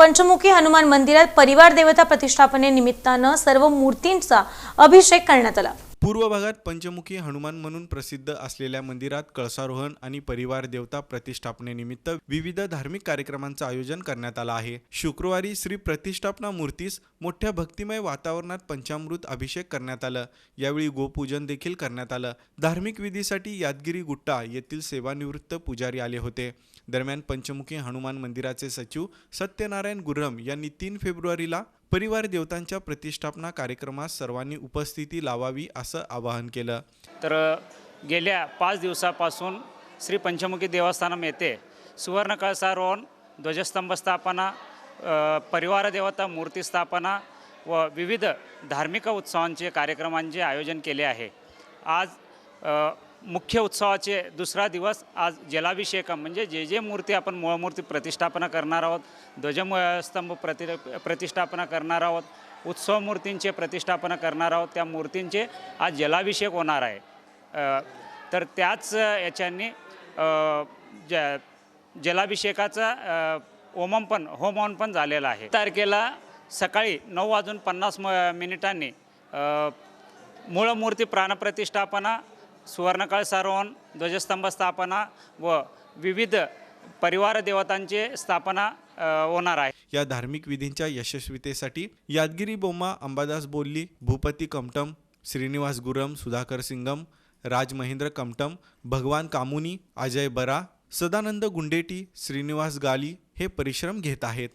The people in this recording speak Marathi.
पंचमुखी हनुमान मंदिरात परिवार देवता प्रतिष्ठापने निमित्तानं सर्व मूर्तींचा अभिषेक करण्यात आला. पूर्व भागात पंचमुखी हनुमान म्हणून प्रसिद्ध असलेल्या मंदिरात कळसारोहण आणि परिवार देवता प्रतिष्ठापनेनिमित्त विविध धार्मिक कार्यक्रमांचं आयोजन करण्यात आलं आहे. शुक्रवारी श्री प्रतिष्ठापना मूर्तीस मोठ्या भक्तिमय वातावरणात पंचामृत अभिषेक करण्यात आलं. यावेळी गोपूजन देखील करण्यात आलं. धार्मिक विधीसाठी यादगिरी गुट्टा येथील सेवानिवृत्त पुजारी आले होते. दरम्यान पंचमुखी हनुमान मंदिराचे सचिव सत्यनारायण गुर्रम यांनी तीन फेब्रुवारीला परिवार देवतांच्या प्रतिष्ठापना कार्यक्रमास सर्वांनी उपस्थिती लावावी असं आवाहन केलं. तर गेल्या पाच दिवसापासून श्री पंचमुखी देवस्थानम येथे सुवर्णकळसारोहण ध्वजस्तंभ स्थापना परिवार देवता मूर्ती स्थापना व विविध धार्मिक उत्सवांचे कार्यक्रमांचे आयोजन केले आहे. आज मुख्य उत्सवाचे दुसरा दिवस आज जलाभिषेक म्हणजे जे जे मूर्ती आपण मूळमूर्ती प्रतिष्ठापना करणार आहोत ध्वजस्तंभ प्रति प्रतिष्ठापना करणार आहोत उत्सव मूर्तींचे प्रतिष्ठापना करणार आहोत त्या मूर्तींचे आज जलाभिषेक होणार आहे. तर त्याच याच्यांनी ज जलाभिषेकाचा ओमम पण होमवन पण झालेला आहे. तारखेला सकाळी नऊ वाजून पन्नास म मिनिटांनी मूळमूर्ती मूळ मूर्ती प्राणप्रतिष्ठापना सुवर्णकाळ सारोहण ध्वजस्तंभ स्थापना व विविध परिवार देवतांचे स्थापना होणार आहे. या धार्मिक विधींच्या यशस्वीतेसाठी यादगिरी बोम्मा अंबादास बोल्ली भूपती कमटम श्रीनिवास गुरम सुधाकर सिंगम राज महेंद्र कमटम भगवान कामुनी अजय बरा सदानंद गुंडेटी श्रीनिवास गाली हे परिश्रम घेत आहेत.